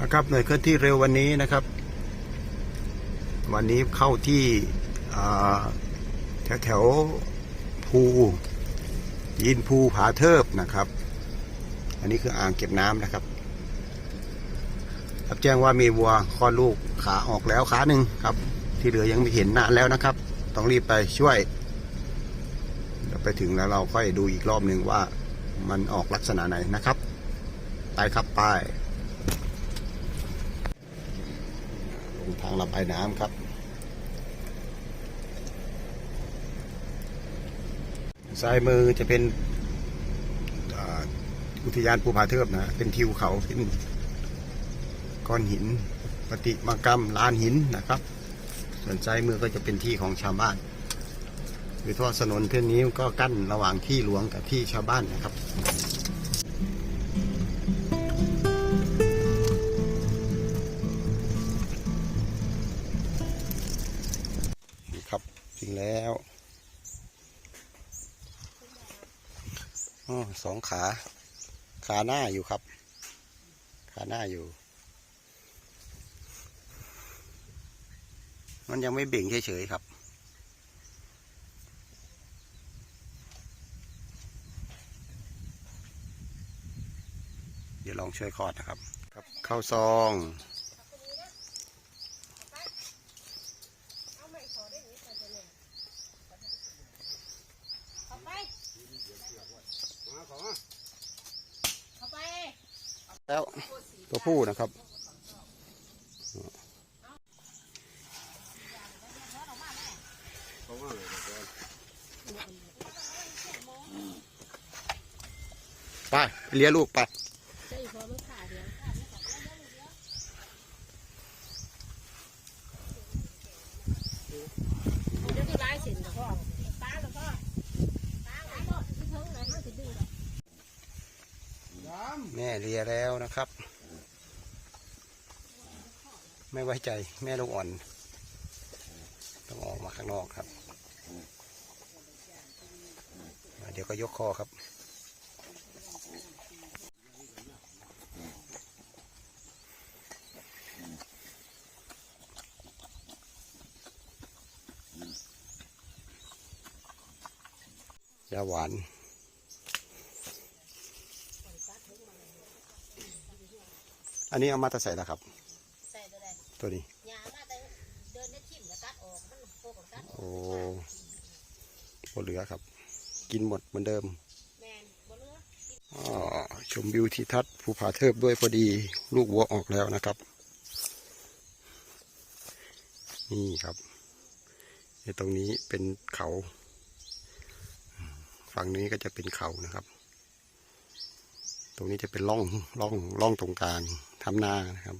นะครับหน่วยเคลื่อนที่เร็ววันนี้นะครับ วันนี้เข้าที่แถวแถวๆภูยินภูผาเทิบนะครับ อันนี้คืออ่างเก็บน้ำนะครับรับแจ้งว่ามีวัวคลอดลูกขาออกแล้วขาหนึ่งครับ ที่เหลือยังไม่เห็นนานแล้วนะครับ ต้องรีบไปช่วยไปถึงแล้วเราค่อยดูอีกรอบหนึ่งว่ามันออกลักษณะไหนนะครับ ไปครับไปลง ทางระบายน้ำครับ ซ้ายมือจะเป็นอุทยานภูผาเทิบนะเป็นทิวเขาเป็นก้อนหินปฏิมากรรมลานหินนะครับ ส่วนซ้ายมือก็จะเป็นที่ของชาวบ้านคือท่อถนนเส้นนี้ก็กั้นระหว่างที่หลวงกับที่ชาวบ้านนะครับ จริงแล้วออสองขา ขาหน้าอยู่ครับ ขาหน้าอยู่ มันยังไม่เบ่งเฉยๆครับเดี๋ยวลองช่วยคลอดนะครับ ครับ เข้าซอง เข้าไป เข้าไป แล้วตัวผู้นะครับ ไปเลี้ยลูกไป ใช่พอลูกขาเดียวเดี๋ยวที่ร้ายเสร็จแล้วก็ป้าแล้วก็ป้าไว้หมดที่เพิ่งเลยมันจะดื้อ แม่เลียแล้วนะครับ ไม่ไว้ใจแม่ลูกอ่อน ต้องออกมาข้างนอกครับ เดี๋ยวก็ยกคอครับยาหวาน อันนี้เอามาแตะใส่แล้วครับ ใส่ตัวใดตัวนี้ ยามาแต่เดินได้ทิ่มแล้วตัดออกมันโคกับตัดโอ้โหเหลือครับ กินหมดเหมือนเดิมแมนบนเรืออ๋อชมวิวทิวทัศน์ภูผาเทิบด้วยพอดีลูกวัวออกแล้วนะครับ นี่ครับในตรงนี้เป็นเขา ฝั่งนี้ก็จะเป็นเขานะครับ ตรงนี้จะเป็นร่องร่องร่องตรงกลางทำนานะครับ